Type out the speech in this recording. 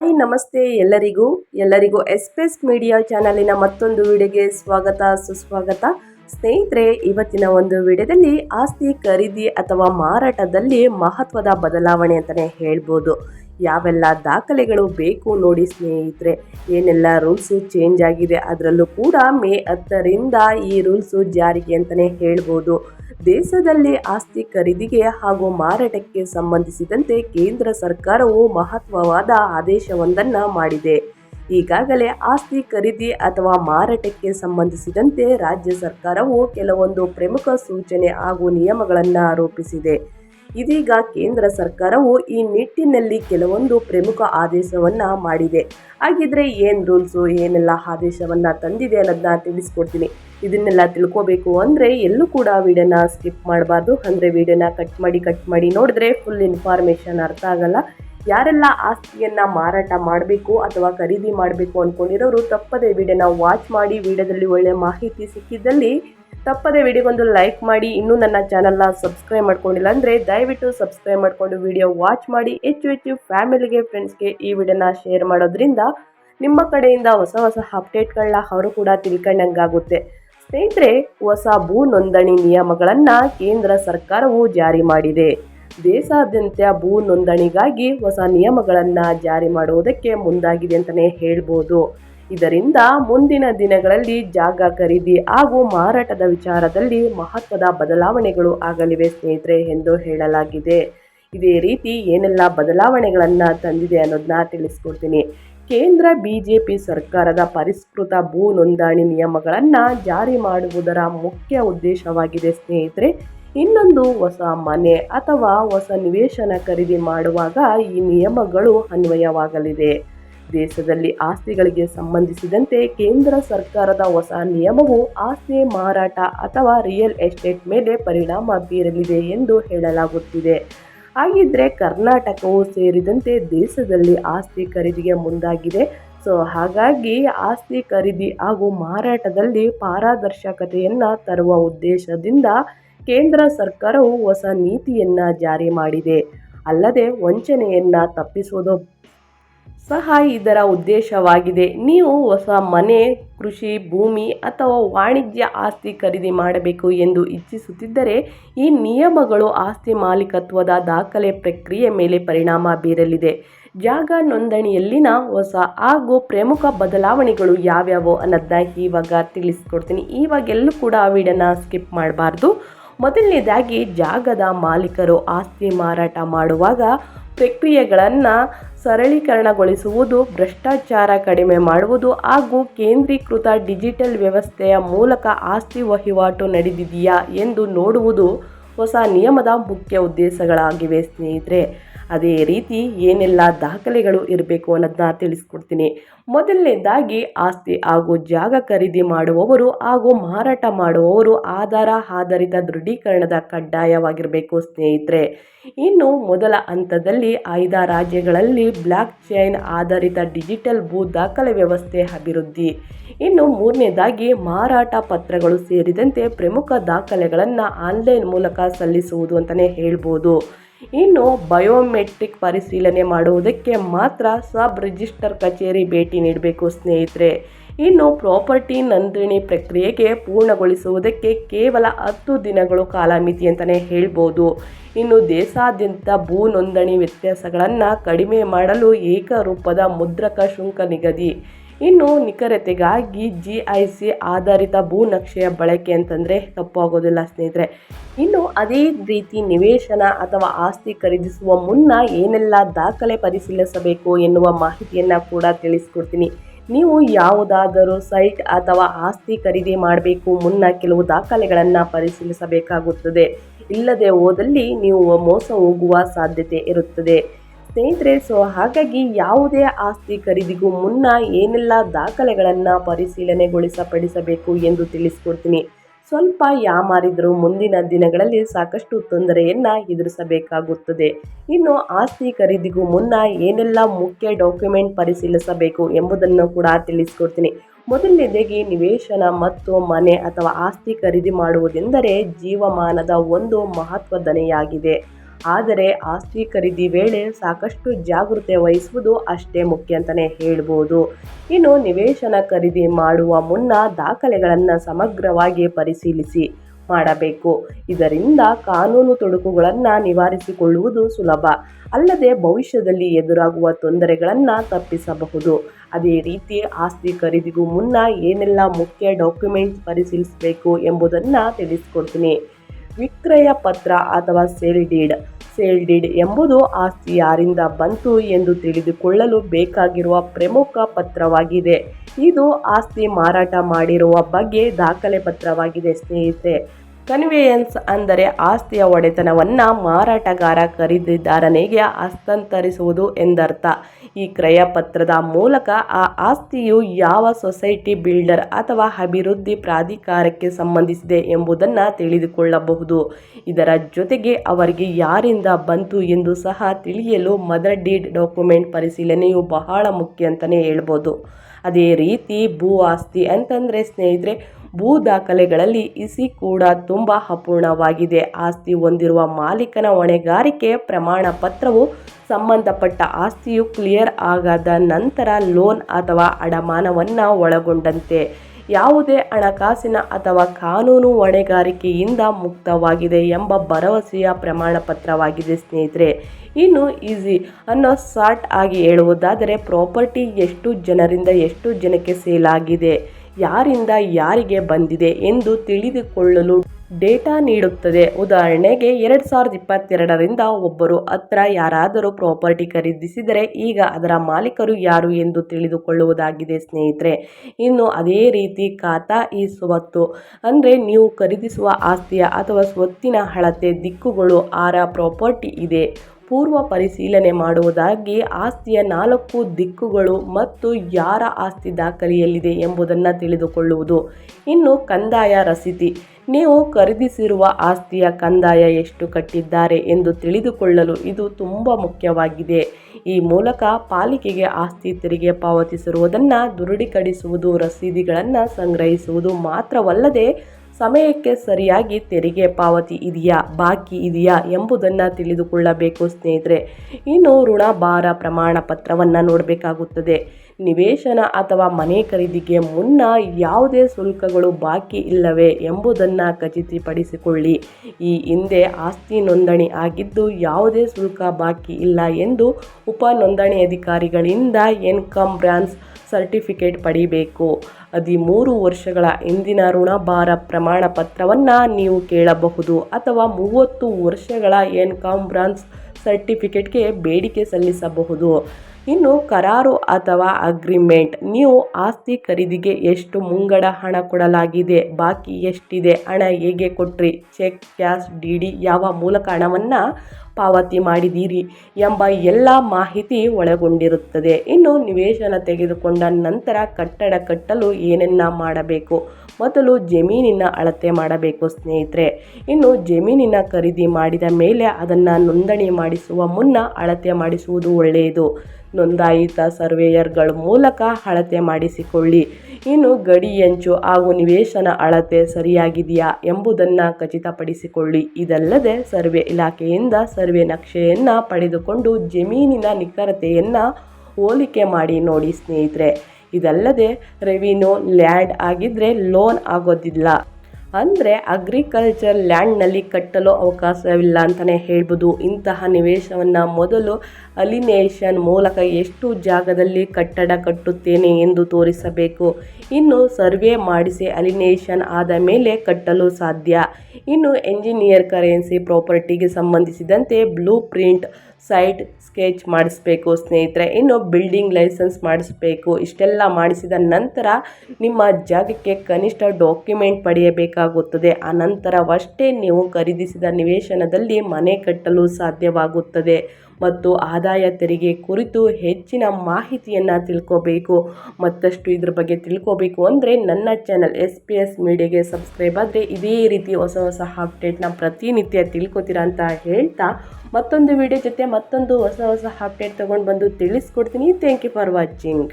Hi, ನಮಸ್ತೆ ಎಲ್ಲರಿಗೂ. ಎಲ್ಲರಿಗೂ ಎಸ್ಪೆಸ್ ಮೀಡಿಯಾ ಚಾನಲಿನ ಮತ್ತೊಂದು ವಿಡಿಯೋಗೆ ಸ್ವಾಗತ, ಸುಸ್ವಾಗತ. ಸ್ನೇಹಿತರೆ, ಇವತ್ತಿನ ಒಂದು ವಿಡಿಯೋದಲ್ಲಿ ಆಸ್ತಿ ಖರೀದಿ ಅಥವಾ ಮಾರಾಟದಲ್ಲಿ ಮಹತ್ವದ ಬದಲಾವಣೆ ಅಂತಲೇ ಹೇಳ್ಬೋದು. ಯಾವೆಲ್ಲ ದಾಖಲೆಗಳು ಬೇಕು ನೋಡಿ ಸ್ನೇಹಿತರೆ. ಏನೆಲ್ಲ ರೂಲ್ಸು ಚೇಂಜ್ ಆಗಿದೆ ಅದರಲ್ಲೂ ಕೂಡ ಮೇ ಹತ್ತರಿಂದ ಈ ರೂಲ್ಸು ಜಾರಿಗೆ ಅಂತಲೇ ಹೇಳ್ಬೋದು. ದೇಶದಲ್ಲಿ ಆಸ್ತಿ ಖರೀದಿಗೆ ಹಾಗೂ ಮಾರಾಟಕ್ಕೆ ಸಂಬಂಧಿಸಿದಂತೆ ಕೇಂದ್ರ ಸರ್ಕಾರವು ಮಹತ್ವವಾದ ಆದೇಶವೊಂದನ್ನು ಮಾಡಿದೆ. ಈಗಾಗಲೇ ಆಸ್ತಿ ಖರೀದಿ ಅಥವಾ ಮಾರಾಟಕ್ಕೆ ಸಂಬಂಧಿಸಿದಂತೆ ರಾಜ್ಯ ಸರ್ಕಾರವು ಕೆಲವೊಂದು ಪ್ರಮುಖ ಸೂಚನೆ ಹಾಗೂ ನಿಯಮಗಳನ್ನು ರೂಪಿಸಿದೆ. ಇದೀಗ ಕೇಂದ್ರ ಸರ್ಕಾರವು ಈ ನಿಟ್ಟಿನಲ್ಲಿ ಕೆಲವೊಂದು ಪ್ರಮುಖ ಆದೇಶವನ್ನು ಮಾಡಿದೆ. ಹಾಗಿದ್ರೆ ಏನು ರೂಲ್ಸು, ಏನೆಲ್ಲ ಆದೇಶವನ್ನು ತಂದಿದೆ ಅನ್ನೋದನ್ನ ತಿಳಿಸ್ಕೊಡ್ತೀನಿ. ಇದನ್ನೆಲ್ಲ ತಿಳ್ಕೋಬೇಕು ಅಂದರೆ ಎಲ್ಲೂ ಕೂಡ ವಿಡಿಯೋನ ಸ್ಕಿಪ್ ಮಾಡಬಾರ್ದು. ಅಂದರೆ ವಿಡಿಯೋನ ಕಟ್ ಮಾಡಿ ಕಟ್ ಮಾಡಿ ನೋಡಿದ್ರೆ ಫುಲ್ ಇನ್ಫಾರ್ಮೇಷನ್ ಅರ್ಥ ಆಗಲ್ಲ. ಯಾರೆಲ್ಲ ಆಸ್ತಿಯನ್ನು ಮಾರಾಟ ಮಾಡಬೇಕು ಅಥವಾ ಖರೀದಿ ಮಾಡಬೇಕು ಅಂದ್ಕೊಂಡಿರೋರು ತಪ್ಪದೇ ವಿಡಿಯೋನ ವಾಚ್ ಮಾಡಿ, ವಿಡಿಯೋದಲ್ಲಿ ಒಳ್ಳೆಯ ಮಾಹಿತಿ ಸಿಕ್ಕಿದ್ದಲ್ಲಿ ತಪ್ಪದೇ ವಿಡಿಯೋಗೊಂದು ಲೈಕ್ ಮಾಡಿ. ಇನ್ನೂ ನನ್ನ ಚಾನಲ್ನ ಸಬ್ಸ್ಕ್ರೈಬ್ ಮಾಡ್ಕೊಂಡಿಲ್ಲ ಅಂದರೆ ದಯವಿಟ್ಟು ಸಬ್ಸ್ಕ್ರೈಬ್ ಮಾಡಿಕೊಂಡು ವಿಡಿಯೋ ವಾಚ್ ಮಾಡಿ. ಹೆಚ್ಚು ಹೆಚ್ಚು ಫ್ಯಾಮಿಲಿಗೆ ಫ್ರೆಂಡ್ಸ್ಗೆ ಈ ವಿಡಿಯೋನ ಶೇರ್ ಮಾಡೋದ್ರಿಂದ ನಿಮ್ಮ ಕಡೆಯಿಂದ ಹೊಸ ಹೊಸ ಅಪ್ಡೇಟ್ಗಳನ್ನ ಅವರು ಕೂಡ ತಿಳ್ಕೊಂಡಂಗಾಗುತ್ತೆ. ಸ್ನೇಹಿತರೆ, ಹೊಸ ಭೂ ನೋಂದಣಿ ನಿಯಮಗಳನ್ನು ಕೇಂದ್ರ ಸರ್ಕಾರವು ಜಾರಿ ಮಾಡಿದೆ. ದೇಶಾದ್ಯಂತ ಭೂ ನೋಂದಣಿಗಾಗಿ ಹೊಸ ನಿಯಮಗಳನ್ನು ಜಾರಿ ಮಾಡುವುದಕ್ಕೆ ಮುಂದಾಗಿದೆ ಅಂತಲೇ ಹೇಳ್ಬೋದು. ಇದರಿಂದ ಮುಂದಿನ ದಿನಗಳಲ್ಲಿ ಜಾಗ ಖರೀದಿ ಹಾಗೂ ಮಾರಾಟದ ವಿಚಾರದಲ್ಲಿ ಮಹತ್ವದ ಬದಲಾವಣೆಗಳು ಆಗಲಿವೆ ಸ್ನೇಹಿತರೆ ಎಂದು ಹೇಳಲಾಗಿದೆ. ಇದೇ ರೀತಿ ಏನೆಲ್ಲ ಬದಲಾವಣೆಗಳನ್ನು ತಂದಿದೆ ಅನ್ನೋದನ್ನ ತಿಳಿಸ್ಕೊಡ್ತೀನಿ. ಕೇಂದ್ರ ಬಿಜೆಪಿ ಸರ್ಕಾರದ ಪರಿಷ್ಕೃತ ಭೂ ನೋಂದಣಿ ನಿಯಮಗಳನ್ನು ಜಾರಿ ಮಾಡುವುದರ ಮುಖ್ಯ ಉದ್ದೇಶವಾಗಿದೆ ಸ್ನೇಹಿತರೆ. ಇನ್ನೊಂದು ಹೊಸ ಮನೆ ಅಥವಾ ಹೊಸ ನಿವೇಶನ ಖರೀದಿ ಮಾಡುವಾಗ ಈ ನಿಯಮಗಳು ಅನ್ವಯವಾಗಲಿದೆ. ದೇಶದಲ್ಲಿ ಆಸ್ತಿಗಳಿಗೆ ಸಂಬಂಧಿಸಿದಂತೆ ಕೇಂದ್ರ ಸರ್ಕಾರದ ಹೊಸ ನಿಯಮವು ಆಸ್ತಿ ಮಾರಾಟ ಅಥವಾ ರಿಯಲ್ ಎಸ್ಟೇಟ್ ಮೇಲೆ ಪರಿಣಾಮ ಬೀರಲಿದೆ ಎಂದು ಹೇಳಲಾಗುತ್ತಿದೆ. ಹಾಗಿದ್ರೆ ಕರ್ನಾಟಕವು ಸೇರಿದಂತೆ ದೇಶದಲ್ಲಿ ಆಸ್ತಿ ಖರೀದಿಗೆ ಮುಂದಾಗಿದೆ. ಸೊ, ಹಾಗಾಗಿ ಆಸ್ತಿ ಖರೀದಿ ಹಾಗೂ ಮಾರಾಟದಲ್ಲಿ ಪಾರದರ್ಶಕತೆಯನ್ನು ತರುವ ಉದ್ದೇಶದಿಂದ ಕೇಂದ್ರ ಸರ್ಕಾರವು ಹೊಸ ನೀತಿಯನ್ನು ಜಾರಿ ಮಾಡಿದೆ. ಅಲ್ಲದೆ ವಂಚನೆಯನ್ನು ತಪ್ಪಿಸುವುದು ಸಹ ಇದರ ಉದ್ದೇಶವಾಗಿದೆ. ನೀವು ಹೊಸ ಮನೆ, ಕೃಷಿ, ಭೂಮಿ ಅಥವಾ ವಾಣಿಜ್ಯ ಆಸ್ತಿ ಖರೀದಿ ಮಾಡಬೇಕು ಎಂದು ಇಚ್ಛಿಸುತ್ತಿದ್ದರೆ ಈ ನಿಯಮಗಳು ಆಸ್ತಿ ಮಾಲೀಕತ್ವದ ದಾಖಲೆ ಪ್ರಕ್ರಿಯೆ ಮೇಲೆ ಪರಿಣಾಮ ಬೀರಲಿದೆ. ಜಾಗ ನೋಂದಣಿಯಲ್ಲಿನ ಹೊಸ ಹಾಗೂ ಪ್ರಮುಖ ಬದಲಾವಣೆಗಳು ಯಾವ್ಯಾವು ಅನ್ನೋದನ್ನ ಇವಾಗ ತಿಳಿಸ್ಕೊಡ್ತೀನಿ. ಇವಾಗೆಲ್ಲೂ ಕೂಡ ಆ ವಿಡಿಯೋನ ಸ್ಕಿಪ್ ಮಾಡಬಾರ್ದು. ಮೊದಲನೇದಾಗಿ ಜಾಗದ ಮಾಲೀಕರು ಆಸ್ತಿ ಮಾರಾಟ ಮಾಡುವಾಗ ಪ್ರಕ್ರಿಯೆಗಳನ್ನು ಸರಳೀಕರಣಗೊಳಿಸುವುದು, ಭ್ರಷ್ಟಾಚಾರ ಕಡಿಮೆ ಮಾಡುವುದು ಹಾಗೂ ಕೇಂದ್ರೀಕೃತ ಡಿಜಿಟಲ್ ವ್ಯವಸ್ಥೆಯ ಮೂಲಕ ಆಸ್ತಿ ವಹಿವಾಟು ನಡೆದಿದೆಯಾ ಎಂದು ನೋಡುವುದು ಹೊಸ ನಿಯಮದ ಮುಖ್ಯ ಉದ್ದೇಶಗಳಾಗಿವೆ ಸ್ನೇಹಿತರೆ. ಅದೇ ರೀತಿ ಏನೆಲ್ಲ ದಾಖಲೆಗಳು ಇರಬೇಕು ಅನ್ನೋದನ್ನ ತಿಳಿಸ್ಕೊಡ್ತೀನಿ. ಮೊದಲನೇದಾಗಿ ಆಸ್ತಿ ಹಾಗೂ ಜಾಗ ಖರೀದಿ ಮಾಡುವವರು ಹಾಗೂ ಮಾರಾಟ ಮಾಡುವವರು ಆಧಾರ ಆಧಾರಿತ ದೃಢೀಕರಣದ ಕಡ್ಡಾಯವಾಗಿರಬೇಕು ಸ್ನೇಹಿತರೆ. ಇನ್ನು ಮೊದಲ ಹಂತದಲ್ಲಿ ಆಯ್ದ ರಾಜ್ಯಗಳಲ್ಲಿ ಬ್ಲಾಕ್ ಚೈನ್ ಆಧಾರಿತ ಡಿಜಿಟಲ್ ಭೂ ದಾಖಲೆ ವ್ಯವಸ್ಥೆ ಅಭಿವೃದ್ಧಿ. ಇನ್ನು ಮೂರನೇದಾಗಿ ಮಾರಾಟ ಪತ್ರಗಳು ಸೇರಿದಂತೆ ಪ್ರಮುಖ ದಾಖಲೆಗಳನ್ನು ಆನ್ಲೈನ್ ಮೂಲಕ ಸಲ್ಲಿಸುವುದು ಅಂತಲೇ ಹೇಳ್ಬೋದು. ಇನ್ನು ಬಯೋಮೆಟ್ರಿಕ್ ಪರಿಶೀಲನೆ ಮಾಡುವುದಕ್ಕೆ ಮಾತ್ರ ಸಬ್ ರಿಜಿಸ್ಟರ್ ಕಚೇರಿ ಭೇಟಿ ನೀಡಬೇಕು ಸ್ನೇಹಿತರೆ. ಇನ್ನು ಪ್ರಾಪರ್ಟಿ ನೋಂದಣಿ ಪ್ರಕ್ರಿಯೆಗೆ ಪೂರ್ಣಗೊಳಿಸುವುದಕ್ಕೆ ಕೇವಲ ಹತ್ತು ದಿನಗಳು ಕಾಲಮಿತಿ ಅಂತಲೇ ಹೇಳ್ಬೋದು. ಇನ್ನು ದೇಶಾದ್ಯಂತ ಭೂ ನೋಂದಣಿ ವ್ಯತ್ಯಾಸಗಳನ್ನು ಕಡಿಮೆ ಮಾಡಲು ಏಕರೂಪದ ಮುದ್ರಕ ಶುಲ್ಕ ನಿಗದಿ. ಇನ್ನು ನಿಖರತೆಗಾಗಿ ಜಿ ಐ ಸಿ ಆಧಾರಿತ ಭೂ ನಕ್ಷೆಯ ಬಳಕೆ ಅಂತಂದರೆ ತಪ್ಪಾಗೋದಿಲ್ಲ ಸ್ನೇಹಿತರೆ. ಇನ್ನು ಅದೇ ರೀತಿ ನಿವೇಶನ ಅಥವಾ ಆಸ್ತಿ ಖರೀದಿಸುವ ಮುನ್ನ ಏನೆಲ್ಲ ದಾಖಲೆ ಪರಿಶೀಲಿಸಬೇಕು ಎನ್ನುವ ಮಾಹಿತಿಯನ್ನು ಕೂಡ ತಿಳಿಸ್ಕೊಡ್ತೀನಿ. ನೀವು ಯಾವುದಾದರೂ ಸೈಟ್ ಅಥವಾ ಆಸ್ತಿ ಖರೀದಿ ಮಾಡಬೇಕು ಮುನ್ನ ಕೆಲವು ದಾಖಲೆಗಳನ್ನು ಪರಿಶೀಲಿಸಬೇಕಾಗುತ್ತದೆ. ಇಲ್ಲದೆ ಹೋದಲ್ಲಿ ನೀವು ಮೋಸ ಹೋಗುವ ಸಾಧ್ಯತೆ ಇರುತ್ತದೆ. ಸ್ನೇಹಿತರೆ, ಸೊ ಹಾಗಾಗಿ ಯಾವುದೇ ಆಸ್ತಿ ಖರೀದಿಗೂ ಮುನ್ನ ಏನೆಲ್ಲ ದಾಖಲೆಗಳನ್ನು ಪರಿಶೀಲನೆಗೊಳಿಸಪಡಿಸಬೇಕು ಎಂದು ತಿಳಿಸ್ಕೊಡ್ತೀನಿ. ಸ್ವಲ್ಪ ಯಾಮಾರಿದರೂ ಮುಂದಿನ ದಿನಗಳಲ್ಲಿ ಸಾಕಷ್ಟು ತೊಂದರೆಯನ್ನು ಎದುರಿಸಬೇಕಾಗುತ್ತದೆ. ಇನ್ನು ಆಸ್ತಿ ಖರೀದಿಗೂ ಮುನ್ನ ಏನೆಲ್ಲ ಮುಖ್ಯ ಡಾಕ್ಯುಮೆಂಟ್ ಪರಿಶೀಲಿಸಬೇಕು ಎಂಬುದನ್ನು ಕೂಡ ತಿಳಿಸ್ಕೊಡ್ತೀನಿ. ಮೊದಲನೇದಾಗಿ ನಿವೇಶನ ಮತ್ತು ಮನೆ ಅಥವಾ ಆಸ್ತಿ ಖರೀದಿ ಮಾಡುವುದೆಂದರೆ ಜೀವಮಾನದ ಒಂದು ಮಹತ್ವದನೆಯಾಗಿದೆ ಆದರೆ ಆಸ್ತಿ ಖರೀದಿ ವೇಳೆ ಸಾಕಷ್ಟು ಜಾಗೃತೆ ವಹಿಸುವುದು ಅಷ್ಟೇ ಮುಖ್ಯ ಅಂತಲೇ ಹೇಳ್ಬೋದು. ಇನ್ನು ನಿವೇಶನ ಖರೀದಿ ಮಾಡುವ ಮುನ್ನ ದಾಖಲೆಗಳನ್ನು ಸಮಗ್ರವಾಗಿ ಪರಿಶೀಲಿಸಿ ಮಾಡಬೇಕು. ಇದರಿಂದ ಕಾನೂನು ತೊಡಕುಗಳನ್ನು ನಿವಾರಿಸಿಕೊಳ್ಳುವುದು ಸುಲಭ. ಅಲ್ಲದೆ ಭವಿಷ್ಯದಲ್ಲಿ ಎದುರಾಗುವ ತೊಂದರೆಗಳನ್ನು ತಪ್ಪಿಸಬಹುದು. ಅದೇ ರೀತಿ ಆಸ್ತಿ ಖರೀದಿಗೂ ಮುನ್ನ ಏನೆಲ್ಲ ಮುಖ್ಯ ಡಾಕ್ಯುಮೆಂಟ್ಸ್ ಪರಿಶೀಲಿಸಬೇಕು ಎಂಬುದನ್ನು ತಿಳಿಸ್ಕೊಡ್ತೀನಿ. ವಿಕ್ರಯ ಪತ್ರ ಅಥವಾ ಸೇಲ್ ಡೀಡ್. ಸೇಲ್ ಡೀಡ್ ಎಂಬುದು ಆಸ್ತಿ ಯಾರಿಂದ ಬಂತು ಎಂದು ತಿಳಿದುಕೊಳ್ಳಲು ಬೇಕಾಗಿರುವ ಪ್ರಮುಖ ಪತ್ರವಾಗಿದೆ. ಇದು ಆಸ್ತಿ ಮಾರಾಟ ಮಾಡಿರುವ ಬಗ್ಗೆ ದಾಖಲೆ ಪತ್ರವಾಗಿದೆ, ಸ್ನೇಹಿತರೆ. ಕನ್ವೇಯನ್ಸ್ ಅಂದರೆ ಆಸ್ತಿಯ ಒಡೆತನವನ್ನು ಮಾರಾಟಗಾರ ಖರೀದಿದಾರನಿಗೆ ಹಸ್ತಾಂತರಿಸುವುದು ಎಂದರ್ಥ. ಈ ಕ್ರಯ ಪತ್ರದ ಮೂಲಕ ಆ ಆಸ್ತಿಯು ಯಾವ ಸೊಸೈಟಿ ಬಿಲ್ಡರ್ ಅಥವಾ ಅಭಿವೃದ್ಧಿ ಪ್ರಾಧಿಕಾರಕ್ಕೆ ಸಂಬಂಧಿಸಿದೆ ಎಂಬುದನ್ನು ತಿಳಿದುಕೊಳ್ಳಬಹುದು. ಇದರ ಜೊತೆಗೆ ಅವರಿಗೆ ಯಾರಿಂದ ಬಂತು ಎಂದು ಸಹ ತಿಳಿಯಲು ಮದರ್ ಡೀಡ್ ಡಾಕ್ಯುಮೆಂಟ್ ಪರಿಶೀಲನೆಯು ಬಹಳ ಮುಖ್ಯ ಅಂತಲೇ ಹೇಳ್ಬೋದು. ಅದೇ ರೀತಿ ಭೂ ಆಸ್ತಿ ಅಂತಂದರೆ ಸ್ನೇಹಿತರೆ, ಭೂ ದಾಖಲೆಗಳಲ್ಲಿ ಇಸಿ ಕೂಡ ತುಂಬ ಅಪೂರ್ಣವಾಗಿದೆ. ಆಸ್ತಿ ಹೊಂದಿರುವ ಮಾಲೀಕನ ಹೊಣೆಗಾರಿಕೆ ಪ್ರಮಾಣ ಪತ್ರವು ಸಂಬಂಧಪಟ್ಟ ಆಸ್ತಿಯು ಕ್ಲಿಯರ್ ಆಗದ ನಂತರ ಲೋನ್ ಅಥವಾ ಅಡಮಾನವನ್ನು ಒಳಗೊಂಡಂತೆ. ಯಾವುದೇ ಹಣಕಾಸಿನ ಅಥವಾ ಕಾನೂನು ಹೊಣೆಗಾರಿಕೆಯಿಂದ ಮುಕ್ತವಾಗಿದೆ ಎಂಬ ಭರವಸೆಯ ಪ್ರಮಾಣ ಪತ್ರವಾಗಿದೆ ಸ್ನೇಹಿತರೆ. ಇನ್ನು ಈಸಿ ಅನ್ನೋ ಶಾರ್ಟ್ ಆಗಿ ಹೇಳುವುದಾದರೆ, ಪ್ರಾಪರ್ಟಿ ಎಷ್ಟು ಜನರಿಂದ ಎಷ್ಟು ಜನಕ್ಕೆ ಸೇಲ್ ಆಗಿದೆ, ಯಾರಿಂದ ಯಾರಿಗೆ ಬಂದಿದೆ ಎಂದು ತಿಳಿದುಕೊಳ್ಳಲು ಡೇಟಾ ನೀಡುತ್ತದೆ. ಉದಾಹರಣೆಗೆ, ಎರಡು ಸಾವಿರದ ಇಪ್ಪತ್ತೆರಡರಿಂದ ಒಬ್ಬರು ಹತ್ರ ಯಾರಾದರೂ ಪ್ರಾಪರ್ಟಿ ಖರೀದಿಸಿದರೆ ಈಗ ಅದರ ಮಾಲೀಕರು ಯಾರು ಎಂದು ತಿಳಿದುಕೊಳ್ಳುವುದಾಗಿದೆ ಸ್ನೇಹಿತರೆ. ಇನ್ನು ಅದೇ ರೀತಿ ಖಾತಾ ಈ ಸ್ವತ್ತು. ಅಂದರೆ ನೀವು ಖರೀದಿಸುವ ಆಸ್ತಿಯ ಅಥವಾ ಸ್ವತ್ತಿನ ಅಳತೆ ದಿಕ್ಕುಗಳು ಆರ ಪ್ರಾಪರ್ಟಿ ಇದೆ. ಪೂರ್ವ ಪರಿಶೀಲನೆ ಮಾಡುವುದಾಗಿ ಆಸ್ತಿಯ ನಾಲ್ಕು ದಿಕ್ಕುಗಳು ಮತ್ತು ಯಾರ ಆಸ್ತಿ ದಾಖಲೆಯಲ್ಲಿದೆ ಎಂಬುದನ್ನು ತಿಳಿದುಕೊಳ್ಳುವುದು. ಇನ್ನು ಕಂದಾಯ ರಸೀತಿ ನೀವು ಖರೀದಿಸಿರುವ ಆಸ್ತಿಯ ಕಂದಾಯ ಎಷ್ಟು ಕಟ್ಟಿದ್ದಾರೆ ಎಂದು ತಿಳಿದುಕೊಳ್ಳಲು ಇದು ತುಂಬ ಮುಖ್ಯವಾಗಿದೆ. ಈ ಮೂಲಕ ಪಾಲಿಕೆಗೆ ಆಸ್ತಿ ತೆರಿಗೆ ಪಾವತಿಸಿರುವುದನ್ನು ದೃಢೀಕರಿಸುವುದು ರಸೀದಿಗಳನ್ನು ಸಂಗ್ರಹಿಸುವುದು ಮಾತ್ರವಲ್ಲದೆ ಸಮಯಕ್ಕೆ ಸರಿಯಾಗಿ ತೆರಿಗೆ ಪಾವತಿ ಇದೆಯಾ, ಬಾಕಿ ಇದೆಯಾ ಎಂಬುದನ್ನು ತಿಳಿದುಕೊಳ್ಳಬೇಕು ಸ್ನೇಹಿತರೆ. ಇನ್ನು ಋಣಭಾರ ಪ್ರಮಾಣ ಪತ್ರವನ್ನು ನೋಡಬೇಕಾಗುತ್ತದೆ. ನಿವೇಶನ ಅಥವಾ ಮನೆ ಖರೀದಿಗೆ ಮುನ್ನ ಯಾವುದೇ ಶುಲ್ಕಗಳು ಬಾಕಿ ಇಲ್ಲವೇ ಎಂಬುದನ್ನು ಖಚಿತಪಡಿಸಿಕೊಳ್ಳಿ. ಈ ಹಿಂದೆ ಆಸ್ತಿ ನೋಂದಣಿ ಆಗಿದ್ದು ಯಾವುದೇ ಶುಲ್ಕ ಬಾಕಿ ಇಲ್ಲ ಎಂದು ಉಪ ನೋಂದಣಿ ಅಧಿಕಾರಿಗಳಿಂದ ಎನ್ಕಮ್ ಬ್ರಾನ್ಸ್ ಸರ್ಟಿಫಿಕೇಟ್ ಪಡಿಬೇಕು. ಹದಿಮೂರು ವರ್ಷಗಳ ಹಿಂದಿನ ಋಣಭಾರ ಪ್ರಮಾಣ ಪತ್ರವನ್ನು ನೀವು ಕೇಳಬಹುದು ಅಥವಾ ಮೂವತ್ತು ವರ್ಷಗಳ ಬ್ರಾನ್ಸ್ ಸರ್ಟಿಫಿಕೇಟ್ಗೆ ಬೇಡಿಕೆ ಸಲ್ಲಿಸಬಹುದು. ಇನ್ನು ಕರಾರು ಅಥವಾ ಅಗ್ರಿಮೆಂಟ್, ನೀವು ಆಸ್ತಿ ಖರೀದಿಗೆ ಎಷ್ಟು ಮುಂಗಡ ಹಣ ಕೊಡಲಾಗಿದೆ, ಬಾಕಿ ಎಷ್ಟಿದೆ, ಹಣ ಹೇಗೆ ಕೊಟ್ರಿ, ಚೆಕ್, ಕ್ಯಾಶ್, ಡಿ ಡಿ, ಯಾವ ಮೂಲಕ ಹಣವನ್ನು ಪಾವತಿ ಮಾಡಿದ್ದೀರಿ ಎಂಬ ಎಲ್ಲ ಮಾಹಿತಿ ಒಳಗೊಂಡಿರುತ್ತದೆ. ಇನ್ನು ನಿವೇಶನ ತೆಗೆದುಕೊಂಡ ನಂತರ ಕಟ್ಟಡ ಕಟ್ಟಲು ಏನನ್ನ ಮಾಡಬೇಕು? ಮೊದಲು ಜಮೀನಿನ ಅಳತೆ ಮಾಡಬೇಕು ಸ್ನೇಹಿತರೆ. ಇನ್ನು ಜಮೀನಿನ ಖರೀದಿ ಮಾಡಿದ ಮೇಲೆ ಅದನ್ನು ನೋಂದಣಿ ಮಾಡಿಸುವ ಮುನ್ನ ಅಳತೆ ಮಾಡಿಸುವುದು ಒಳ್ಳೆಯದು. ನೋಂದಾಯಿತ ಸರ್ವೇಯರ್ಗಳ ಮೂಲಕ ಅಳತೆ ಮಾಡಿಸಿಕೊಳ್ಳಿ. ಇನ್ನು ಗಡಿಯಂಚು ಹಾಗೂ ನಿವೇಶನ ಅಳತೆ ಸರಿಯಾಗಿದೆಯಾ ಎಂಬುದನ್ನು ಖಚಿತಪಡಿಸಿಕೊಳ್ಳಿ. ಇದಲ್ಲದೆ ಸರ್ವೆ ಇಲಾಖೆಯಿಂದ ಸರ್ವೆ ನಕ್ಷೆಯನ್ನು ಪಡೆದುಕೊಂಡು ಜಮೀನಿನ ನಿಖರತೆಯನ್ನು ಹೋಲಿಕೆ ಮಾಡಿ ನೋಡಿ ಸ್ನೇಹಿತರೆ. ಇದಲ್ಲದೆ ರೆವಿನ್ಯೂ ಲ್ಯಾಂಡ್ ಆಗಿದ್ದರೆ ಲೋನ್ ಆಗೋದಿಲ್ಲ. ಅಂದರೆ ಅಗ್ರಿಕಲ್ಚರ್ ಲ್ಯಾಂಡ್ನಲ್ಲಿ ಕಟ್ಟಲು ಅವಕಾಶವಿಲ್ಲ ಅಂತಲೇ ಹೇಳ್ಬೋದು. ಇಂತಹ ನಿವೇಶವನ್ನು ಮೊದಲು ಅಲಿನೇಷನ್ ಮೂಲಕ ಎಷ್ಟು ಜಾಗದಲ್ಲಿ ಕಟ್ಟಡ ಕಟ್ಟುತ್ತೇನೆ ಎಂದು ತೋರಿಸಬೇಕು. ಇನ್ನು ಸರ್ವೆ ಮಾಡಿಸಿ ಅಲಿನೇಷನ್ ಆದ ಮೇಲೆ ಕಟ್ಟಲು ಸಾಧ್ಯ. ಇನ್ನು ಎಂಜಿನಿಯರ್ ಕರೆನ್ಸಿ ಪ್ರಾಪರ್ಟಿಗೆ ಸಂಬಂಧಿಸಿದಂತೆ ಬ್ಲೂ ಪ್ರಿಂಟ್ ಸೈಟ್ ಸ್ಕೆಚ್ ಮಾಡಿಸ್ಬೇಕು ಸ್ನೇಹಿತರೆ. ಇನ್ನು ಬಿಲ್ಡಿಂಗ್ ಲೈಸೆನ್ಸ್ ಮಾಡಿಸ್ಬೇಕು. ಇಷ್ಟೆಲ್ಲ ಮಾಡಿಸಿದ ನಂತರ ನಿಮ್ಮ ಜಾಗಕ್ಕೆ ಕನಿಷ್ಠ ಡಾಕ್ಯುಮೆಂಟ್ ಪಡೆಯಬೇಕಾಗುತ್ತದೆ. ಆ ಅನಂತರವಷ್ಟೇ ನೀವು ಖರೀದಿಸಿದ ನಿವೇಶನದಲ್ಲಿ ಮನೆ ಕಟ್ಟಲು ಸಾಧ್ಯವಾಗುತ್ತದೆ. ಮತ್ತು ಆದಾಯ ತೆರಿಗೆ ಕುರಿತು ಹೆಚ್ಚಿನ ಮಾಹಿತಿಯನ್ನು ತಿಳ್ಕೋಬೇಕು. ಮತ್ತಷ್ಟು ಇದ್ರ ಬಗ್ಗೆ ತಿಳ್ಕೋಬೇಕು ಅಂದರೆ ನನ್ನ ಚಾನಲ್ ಎಸ್ ಪಿ ಎಸ್ ಮೀಡಿಯಾಗೆ ಸಬ್ಸ್ಕ್ರೈಬ್ ಆದರೆ ಇದೇ ರೀತಿ ಹೊಸ ಹೊಸ ಅಪ್ಡೇಟ್ನ ಪ್ರತಿನಿತ್ಯ ತಿಳ್ಕೊತೀರಾ ಅಂತ ಹೇಳ್ತಾ ಮತ್ತೊಂದು ವಿಡಿಯೋ ಜೊತೆ ಮತ್ತೊಂದು ಹೊಸ ಹೊಸ ಅಪ್ಡೇಟ್ ತೊಗೊಂಡು ಬಂದು ತಿಳಿಸ್ಕೊಡ್ತೀನಿ. Thank you for watching